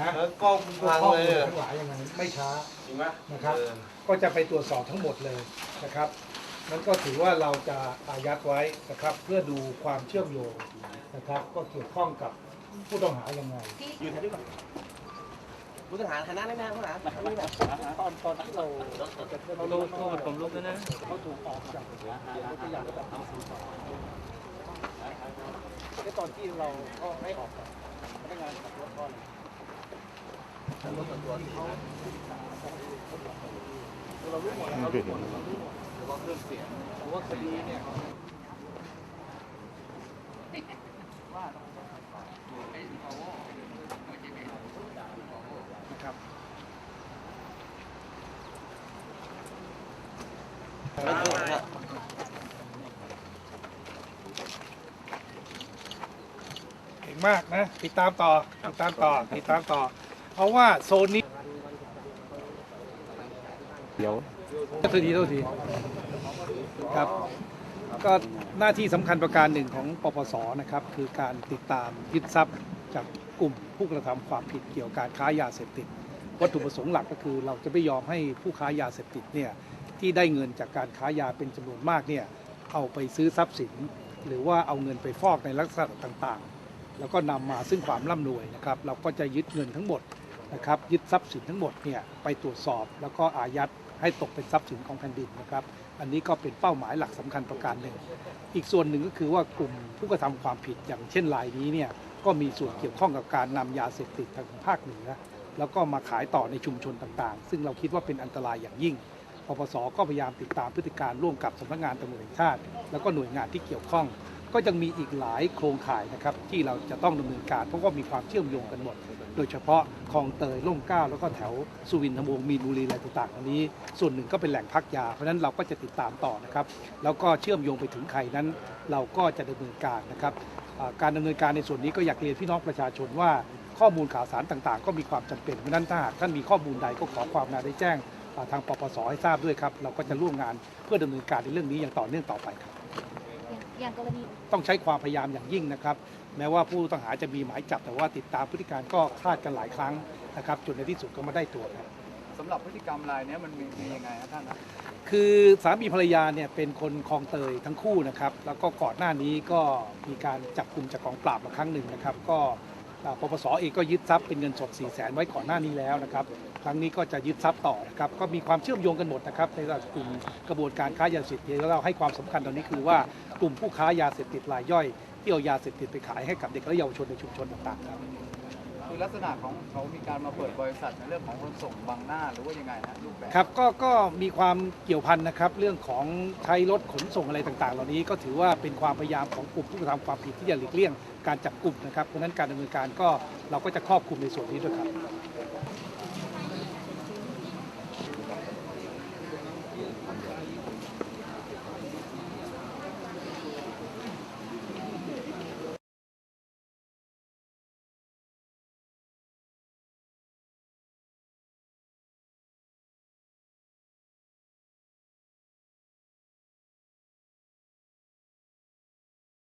นะแล้วกล้องพวกพังข้อเลมูยลอะทั้งหลายอย่างนั้นไม่ช้าจริงไหมนะครับ เออก็จะไปตรวจสอบทั้งหมดเลยนะครับนั้นก็ถือว่าเราจะอายัดไว้นะครับ เพื่อดูความเชื่อมโยงนะครับ ก็เกี่ยวข้องกับผู้ต้องหายังไง อยู่แถวนี้ก่อนผู้ต้องหาคณะได้ไหมครับผู้ต้องหานี่แบบตอนตอนที่เราจะเริ่มโทษโทษผมลุกแล้วนะเขาถูกออกจากเขาจะอยากแบบทำสื่อสารในตอนที่เราก็ให้ออกจากพนักงานขับรถก็เลย เรารู้หมดเรารู้หมดเรารู้หมดแต่ว่าเครื่องเสียงแต่ว่าคดีเนี่ยนะครับเก่งมากนะ ติดตามต่อ ติดตามต่อ ติดตามต่อ เพราะว่าโซนนี้เดี๋ยวโทษทีโทษทีครับ ก็หน้าที่สำคัญประการหนึ่งของปปสนะครับ คือการติดตามยึดทรัพย์จากกลุ่มผู้กระทำความผิดเกี่ยวกับการค้ายาเสพติด วัตถุประสงค์หลักก็คือ เราจะไม่ยอมให้ผู้ค้ายาเสพติดเนี่ยที่ได้เงินจากการค้ายาเป็นจำนวนมากเนี่ยเอาไปซื้อทรัพย์สิน หรือว่าเอาเงินไปฟอกในลักษณะต่างๆ แล้วก็นำมาซึ่งความร่ำรวยนะครับ เราก็จะยึดเงินทั้งหมด นะครับยึดทรัพย์สินทั้งหมดเนี่ยไปตรวจสอบ แล้วก็อายัดให้ตกเป็นทรัพย์สินของแผ่นดินนะครับ อันนี้ก็เป็นเป้าหมายหลักสำคัญประการหนึ่ง อีกส่วนหนึ่งก็คือว่ากลุ่มผู้กระทำความผิดอย่างเช่นรายนี้เนี่ยก็มีส่วนเกี่ยวข้องกับการนำยาเสพติดทางภาคเหนือแล้วก็มาขายต่อในชุมชนต่างๆ ซึ่งเราคิดว่าเป็นอันตรายอย่างยิ่งปปสก็พยายามติดตามพฤติการร่วมกับสำนักงานตำรวจแห่งชาติ แล้วก็หน่วยงานที่เกี่ยวข้อง ก็ยังมีอีกหลายโครงข่ายนะครับที่เราจะต้องดำเนินการเพราะว่ามีความเชื่อมโยงกันหมด โดยเฉพาะคลองเตยล่มเกล้าแล้วก็แถวสุวินทวงศ์มีนบุรีอะไรต่างๆอันนี้ ส่วนหนึ่งก็เป็นแหล่งพักยา เพราะฉะนั้นเราก็จะติดตามต่อนะครับ แล้วก็เชื่อมโยงไปถึงใครนั้น เราก็จะดำเนินการนะครับอ่าการดำเนินการในส่วนนี้ก็อยากเรียนพี่น้องประชาชนว่าข้อมูลข่าวสารต่างๆ ก็มีความจำเป็นเพราะฉะนั้นถ้าหากท่านมีข้อมูลใดก็ขอความนาได้แจ้งอ่าทางปปสให้ทราบด้วยครับเราก็จะร่วมงานเพื่อดำเนินการในเรื่องนี้อย่างต่อเนื่องต่อไปครับ อย่างกรณี ต้องใช้ความพยายามอย่างยิ่งนะครับแม้ว่าผู้ต้องหาจะมีหมายจับแต่ว่าติดตามพฤติการก็คลาดกันหลายครั้งนะครับจนในที่สุดก็มาได้ตัวครับสำหรับพฤติกรรมรายเนี้ยมันมีมียังไงครับท่านนะคือสามีภรรยาเนี่ยเป็นคนคลองเตยทั้งคู่นะครับ แล้วก็ก่อนหน้านี้ก็มีการจับกลุ่มจากกองปราบมาครั้งหนึ่งนะครับ ก็อ่าปปสเองก็ยึดทรัพย์เป็นเงินสด4 0 0แสนไว้ก่อนหน้านี้แล้วนะครับ ครั้งนี้ก็จะยึดทรัพย์ต่อนะครับ ก็มีความเชื่อมโยงกันหมดนะครับในกลุ่มกระบวนการค้ายาเสพติดแล้วเราให้ความสำคัญตอนนี้คือว่ากลุ่มผู้ค้ายาเสพติดรายย่อย ที่เอายาเสพติดไปขายให้กับเด็กและเยาวชนในชุมชนต่างๆครับคือลักษณะของเขามีการมาเปิดบริษัทในเรื่องของขนส่งบางหน้าหรือว่ายังไงฮะรูปแบบครับก็ก็มีความเกี่ยวพันนะครับ เรื่องของใช้รถขนส่งอะไรต่างๆ เหล่านี้ก็ถือว่าเป็นความพยายามของกลุ่มผู้กระทำความผิดที่จะหลีกเลี่ยงการจับกลุ่มนะครับเพราะฉะนั้นการดำเนินการก็เราก็จะครอบคลุมในส่วนนี้ด้วยครับ